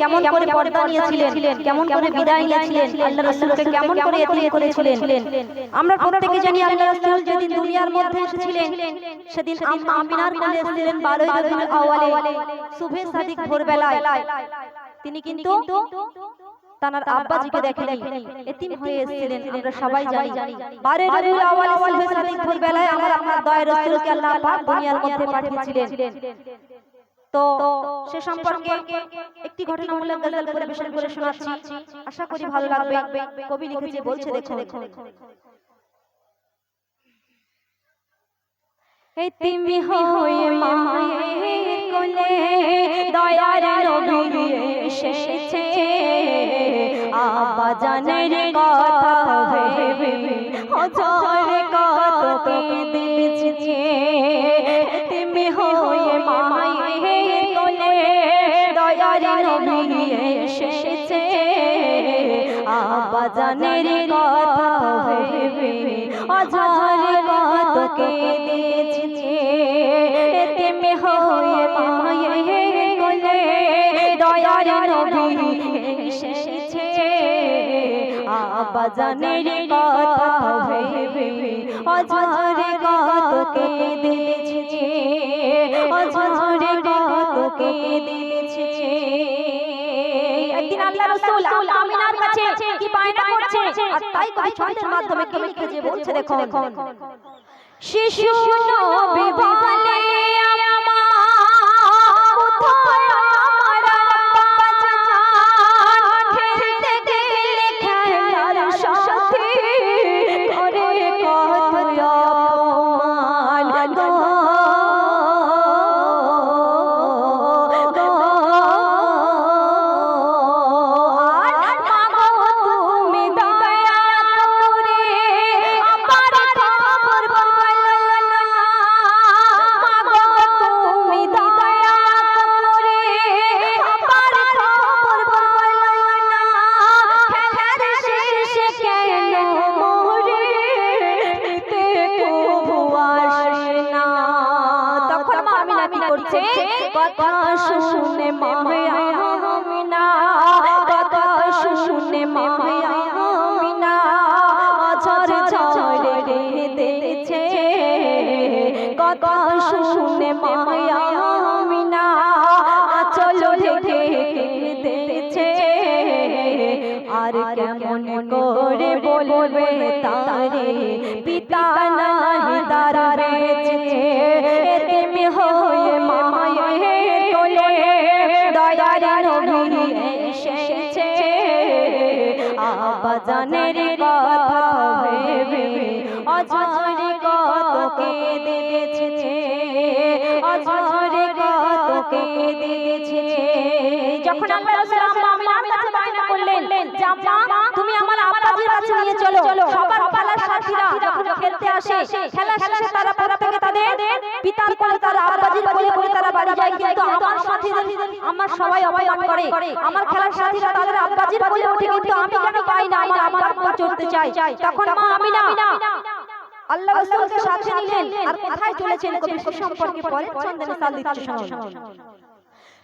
কেমন করে পর্দা নিয়েছিলেন কেমন করে বিদায় নিয়েছিলেন আল্লাহ রাসূলকে কেমন করে এতিম করেছিলেন আমরা প্রত্যেকে জানি আল্লাহ রাসূল যেদিন দুনিয়ার মধ্যে এসেছিলেন সেদিন আমিনার কোলে এসেছিলেন 12 রবিউল আউয়ালে শুভে সাদিক ভোরবেলায়। তিনি কিন্তু তানার আব্বাজিকে দেখেনি এতিম হয়ে এসেছিলেন আমরা সবাই জানি। বারে রবিউল আউয়াল শুভে সাদিক ভোরবেলায় আমার আমার দয়ার রাসূলকে আল্লাহ পাক দুনিয়ার মধ্যে পাঠিয়েছিলেন। তো সে সম্পর্কে একটি ঘটনামূলক গজল পরিবেশন করে শোনাচ্ছি। আশা করি ভালো লাগবে। কবি লিখেছে বলছে দেখো এতিমি হয়ে মায়ের কোলে দয়ার নবী এসেছে। আব্বা জানের কথা ভেবে হজর কত কেঁদেছে জানের কথা ভেবে কত কেঁদেছে হয়ে কোলে দয়ার নবী এসেছে। আবাজানের কথা ভেবে অঝরে কত কেঁদেছে অঝরে কত আর তাই কবি ছন্দের মাধ্যমে কবি লিখে যে বলছে দেখো শিশু নবী বলে তখন মা আমিনা কি করছে কথা শুনে মায়া আমিনা কথা শুনে মায়া দয়ার নবী এসেছে। আবাজানের কথা ভেবে অঝরে কত কেঁদেছে অঝরে কত কেঁদেছে যখন আল্লাহ রাসূল কাছে বায়না করলেন যে তুমি আমার আব্বাজির কাছে নিয়ে চলো। সবার খেলার সাথীরা যখন খেলতে আসে। খেলা শেষে তারা প্রত্যেকে তারা আব্বাজির কোলে কোলে তারা বাড়ি যায়, কিন্তু আমার সাথীদের আমার সবাই অপমান করে। আমার খেলার সাথীরা তাদের আব্বাজির কোলে ওঠে, কিন্তু আমি কেন পাই না? আমার আমার আব্বা চলতে চাই তখন মা আমিনা আল্লাহ রাসূলকে সাথে নিলেন আর কোথায় চলেছেন কবি সম্পর্কে পরে চন্দনে সাল দিচ্ছে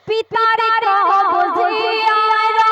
পিতারে কবজে আরাতে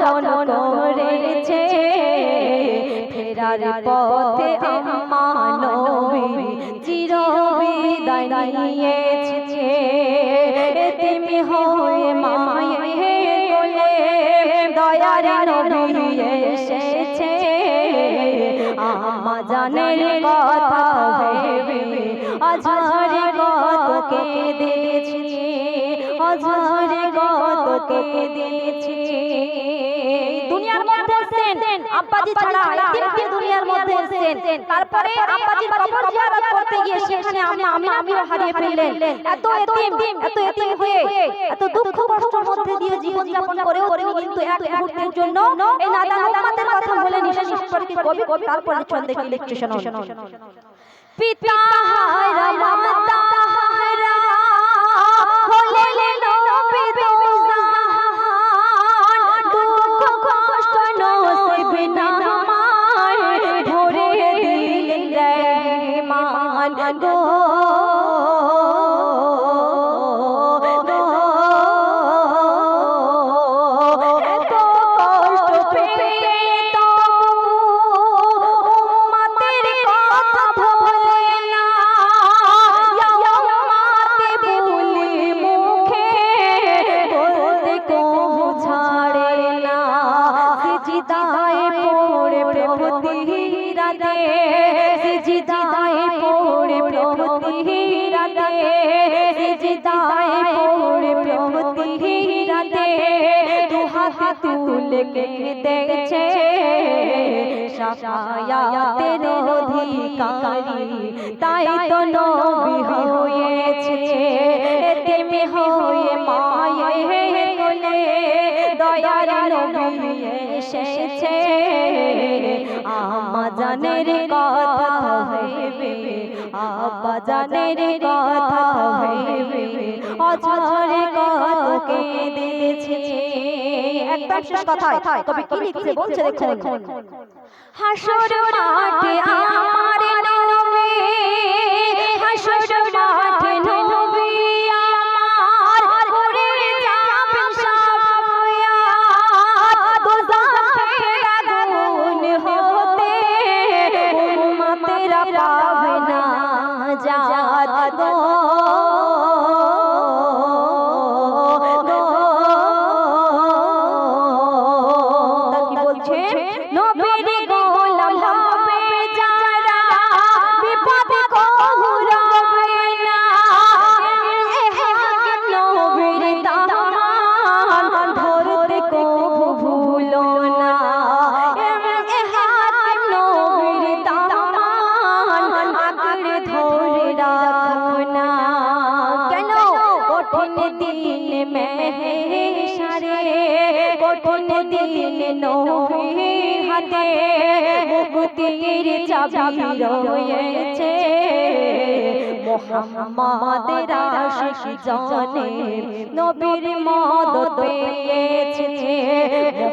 যখন করেছে ফেরার পথে আম্মা নবী চির বিদায় নিয়েছে। এতিমি হয়ে মায়ের কোলে দয়ার নবী এসেছে। আম্মা জানের কথা ভেবে অঝরে কত কেঁদেছে দুনিয়ার মধ্যে এসেছেন আব্বাজি ছাড়া এতিমকে দুনিয়ার মধ্যে এসেছেন। তারপরে আব্বাজির কবর জিয়ারত করতে গিয়ে সেখানে আম্মা আমি আমিও হারিয়ে ফেললেন। এত এতিম এত এতিম হয়ে এত দুঃখ কষ্টের মধ্যে দিয়ে জীবন যাপন করেও তিনি কিন্তু এক মুহূর্তের জন্য এই নাদান উম্মাদের কথা বলে নিশান সম্পর্কে কবি তারপরে ছন্দে কি লিখছে শোনো পিতা হারা মাতা সিজদায় পড়ে প্রভৃতি রাতে সিজদায় পড়ে প্রভৃতি রাতে দু হাত তুলে দেখছে শাফায়াতের অধিকারী তাই তো নবী হয়েছে। তেমে হয়ে মায়ে কোলে দয়ার নবী এসেছে। আমা জানের কথা আব্বা কথা অঝরে শেষ কথায়। কবি কি লিখছে বলছে দেখুন। হাসর মাঠে আমার নবী, হাসর কঠিন নহে হাতে মুক্তির চাবি রয়েছে। মোহাম্মদ রাশি জানে নবীর মদত পেয়েছে